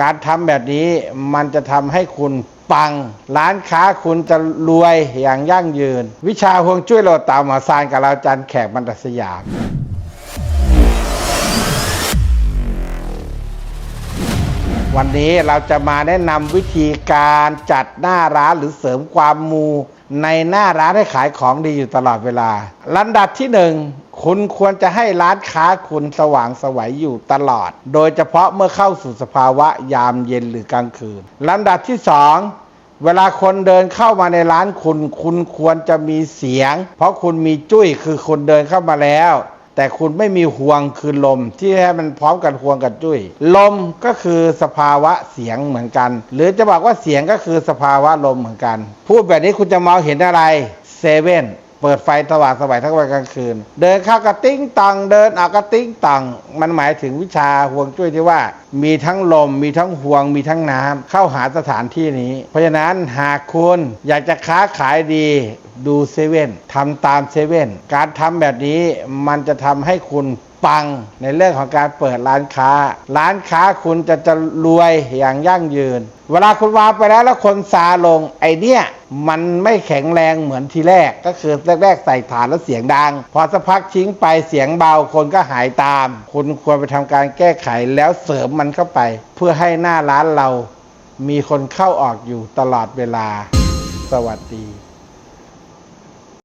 การทำแบบนี้มันจะทำให้คุณปัง ร้านค้าคุณจะรวยอย่างยั่งยืน วิชาฮวงจุ้ยโลตามหมอซานกับเราจันแขกบรรดสยามวันนี้เราจะมาแนะนำวิธีการจัดหน้าร้านหรือเสริมความมู ในหน้าร้านให้ขายของดีอยู่ตลอดเวลาลำดับที่หนึ่ง คุณควรจะให้ร้านค้าคุณสว่างสวัยอยู่ตลอด โดยเฉพาะเมื่อเข้าสู่สภาวะยามเย็นหรือกลางคืนลำดับที่สองเวลาคนเดินเข้ามาในร้านคุณ คุณควรจะมีเสียง เพราะคุณมีจุ้ยคือคนเดินเข้ามาแล้ว แต่คุณไม่มีห่วงคือลม ที่ให้มันพร้อมกันห่วงกับจุ้ย ลมก็คือสภาวะเสียงเหมือนกัน หรือจะบอกว่าเสียงก็คือสภาวะลมเหมือนกัน พูดแบบนี้คุณจะมองเห็นอะไรเซเว่น เปิดไฟสว่างสวัยทั้งวันกลางคืน เดินเข้ากระติ้งตังเดินออกกระติ้งตังมันหมายถึงวิชาห่วงจุ้ยที่ว่า มีทั้งลม มีทั้งห่วง มีทั้งน้ำเข้าหาสถานที่นี้ เพราะฉะนั้นหากคุณอยากจะค้าขายดีดูเซเว่นทำตามเซเว่นการทำแบบนี้มันจะทำให้คุณ ปังในเรื่องของการเปิดร้านค้า ร้านค้าคุณจะจะรวยอย่างยั่งยืน เวลาคุณวางไปแล้วแล้วคนซาลงไอเนี้ยมันไม่แข็งแรงเหมือนทีแรก ก็คือแรกๆใส่ฐานแล้วเสียงดัง พอสักพักทิ้งไปเสียงเบาคนก็หายตาม คุณควรไปทำการแก้ไขแล้วเสริมมันเข้าไป เพื่อให้หน้าร้านเรามีคนเข้าออกอยู่ตลอดเวลา สวัสดี